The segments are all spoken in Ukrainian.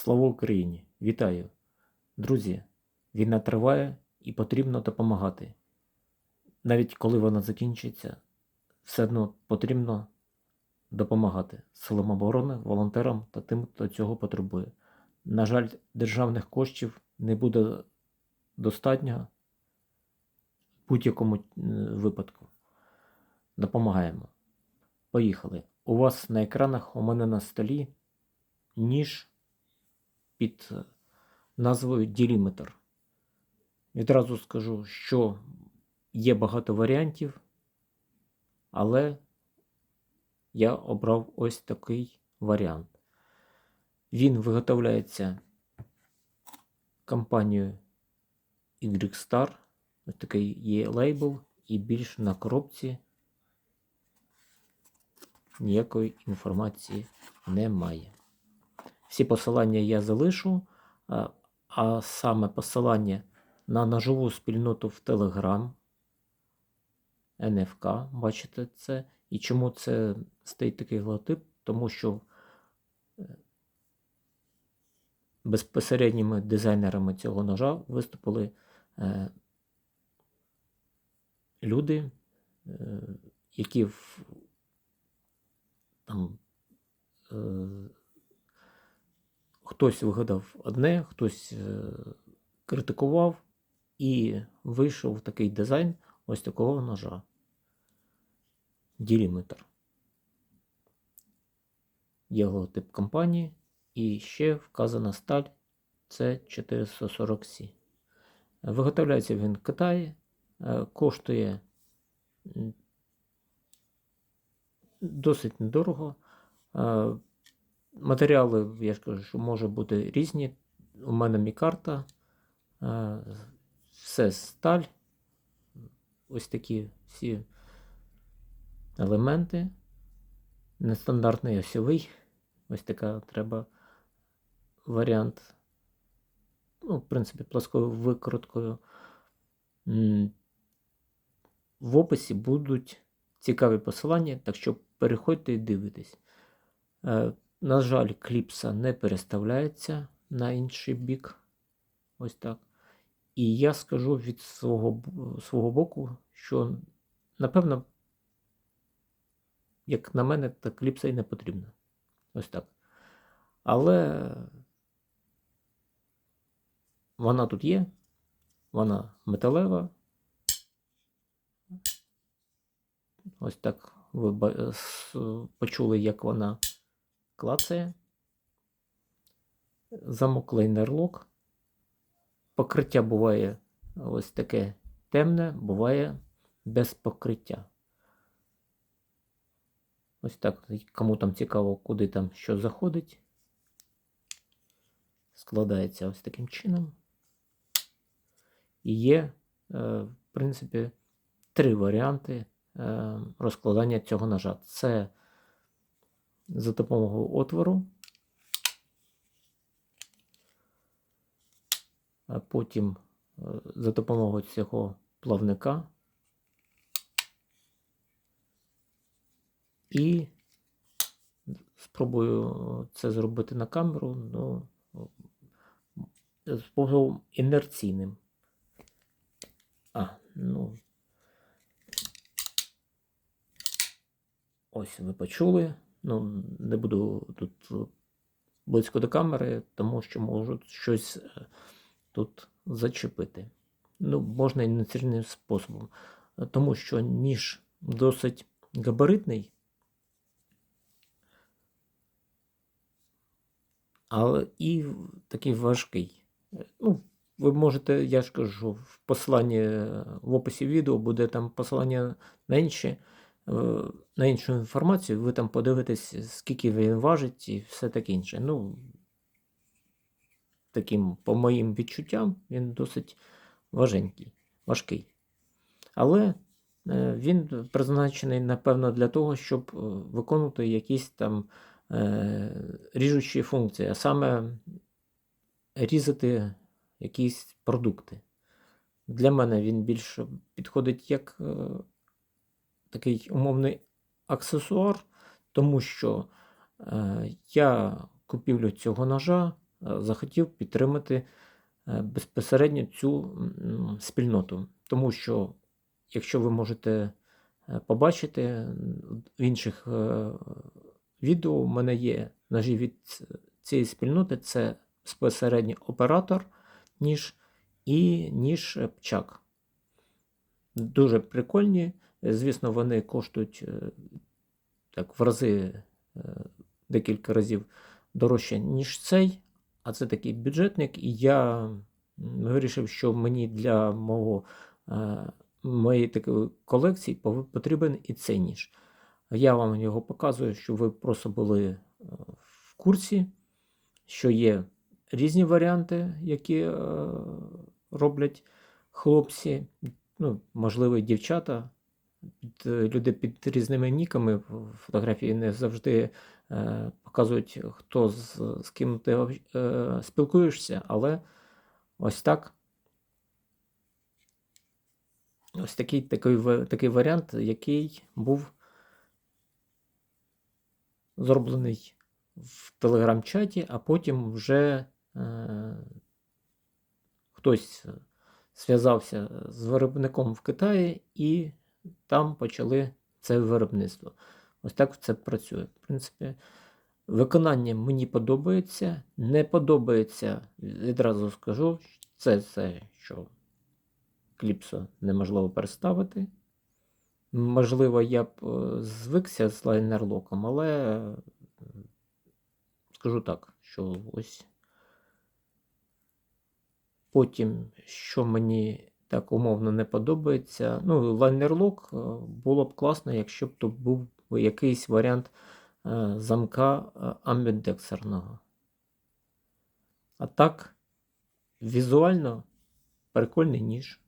Слава Україні! Вітаю! Друзі! Війна триває і потрібно допомагати. Навіть коли вона закінчиться, все одно потрібно допомагати силам оборони, волонтерам та тим, хто цього потребує. На жаль, державних коштів не буде достатньо в будь-якому е, випадку. Допомагаємо. Поїхали. У вас на екранах, у мене на столі ніж під е, назвою Діліметр. Відразу скажу, що є багато варіантів, але я обрав ось такий варіант. Він виготовляється компанією YStar. Ось такий є лейбл, і більше на коробці ніякої інформації немає. Всі посилання я залишу, а, а саме посилання на ножову спільноту в Telegram, НФК, бачите це. І чому це стоїть такий логотип? Тому що е, безпосередніми дизайнерами цього ножа виступили е, люди, е, які в, там, е, хтось вигадав одне, хтось е, критикував, і вийшов такий дизайн ось такого ножа. Діліметр. Є логотип компанії і ще вказана сталь це 440 c Виготовляється він в Китаї, е, коштує досить недорого. Е, Матеріали, я ж кажу, що може бути різні. У мене мікарта, е, все сталь, ось такі всі елементи. Нестандартний осьовий. Ось така треба варіант. Ну, в принципі, плоскою викруткою. В описі будуть цікаві посилання, так що переходьте і дивитесь. На жаль, кліпса не переставляється на інший бік. Ось так. І я скажу від свого, свого боку, що, напевно, як на мене, та кліпса і не потрібна. Ось так. Але вона тут є, вона металева. Ось так ви почули, як вона клацає. Замок лейнерлок. Покриття буває ось таке темне, буває без покриття. Ось так, кому там цікаво, куди там що заходить. Складається ось таким чином. І є, е, в принципі, три варіанти е, розкладання цього ножа. Це за допомогою отвору, а потім е, за допомогою цього плавника. І спробую це зробити на камеру, ну, способом інерційним. А, ну. Ось ви почули. Ну, не буду тут близько до камери, тому що можу щось е, тут зачепити. Ну, можна і нецільним способом. Тому що ніж досить габаритний. але і такий важкий. Е, Ну, ви можете, я ж кажу, в посиланні е, в описі відео буде там посилання на інші, е, на іншу інформацію. Ви там подивитесь, скільки він важить і все таке інше. Ну, таким, по моїм відчуттям, він досить важенький, важкий. Але е, він призначений, напевно, для того, щоб е, виконувати якісь там е, ріжучі функції, а саме різати якісь продукти. Для мене він більше підходить як е, такий умовний аксесуар, тому що е, я купівлю цього ножа е, захотів підтримати е, безпосередньо цю спільноту. Тому що, якщо ви можете побачити в інших відео, у мене є ножі від цієї спільноти, це безпосередньо оператор ніж і ніж пчак. Дуже прикольні. Звісно, вони коштують е, так, в рази е, декілька разів дорожче, ніж цей. А це такий бюджетник, і я вирішив, що мені для мого, е, моєї такої колекції потрібен і цей ніж. Я вам його показую, щоб ви просто були в курсі, що є різні варіанти, які роблять хлопці, ну, можливо, дівчата. Е, люди під різними ніками фотографії не завжди е, показують, хто з, з ким ти е, спілкуєшся, але ось так. Ось такий, такий, такий варіант, який був зроблений в телеграм-чаті, а потім вже е, хтось зв'язався з виробником в Китаї і там почали це виробництво. Ось так це працює. В принципі, виконання мені подобається. Не подобається, відразу скажу, це це, що кліпсу неможливо переставити. Можливо, я б е, звикся з лайнерлоком, але е, скажу так, що ось потім, що мені так умовно не подобається. Ну, лайнерлок е, було б класно, якщо б тут був якийсь варіант е, замка е, амбідексерного. А так, візуально прикольний ніж.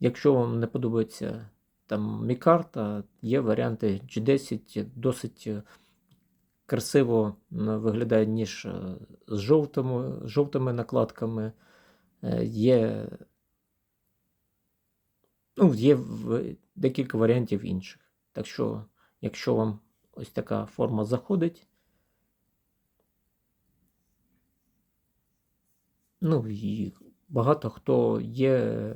Якщо вам не подобається там мікарта, є варіанти G10, досить красиво виглядає ніж е, з жовтими, жовтими накладками. Е, Є, ну, є декілька варіантів інших. Так що, якщо вам ось така форма заходить, ну і багато хто є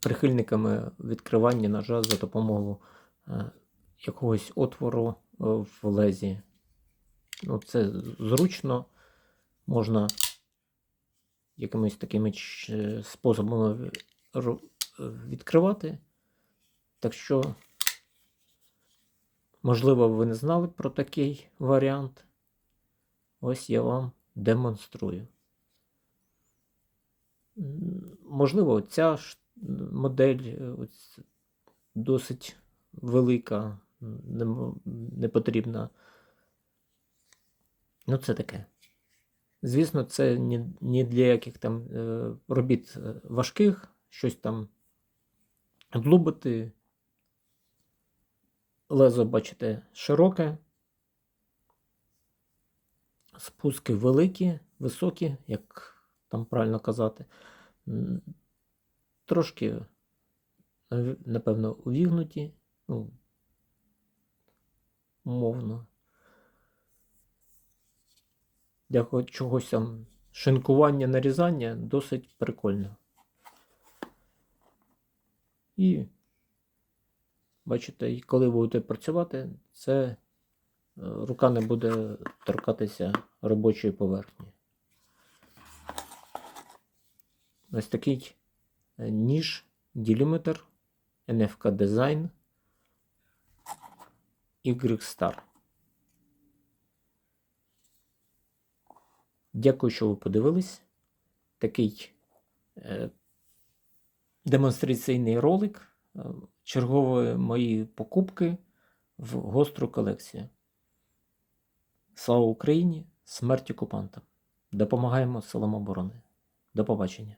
прихильниками відкривання ножа за допомогою е, якогось отвору е, в лезі. Ну, це зручно, можна якимись такими способами відкривати. Так що, можливо, ви не знали про такий варіант. Ось я вам демонструю. Можливо, ця модель е, досить велика, не, не потрібна. Ну, це таке. Звісно, це ні, ні для яких там е, робіт е, важких, щось там длубити. Лезо, бачите, широке. Спуски великі, високі, як там правильно казати. Трошки, напевно, увігнуті, ну, умовно. Для чогось там шинкування, нарізання досить прикольно. І бачите, коли будете працювати, це е, рука не буде торкатися робочої поверхні. Ось такий е, ніж, діліметр, NFK Design Y-Star. Дякую, що ви подивились. Такий е, демонстраційний ролик е, чергової мої покупки в гостру колекцію. Слава Україні! Смерть окупантам! Допомагаємо силам оборони. До побачення!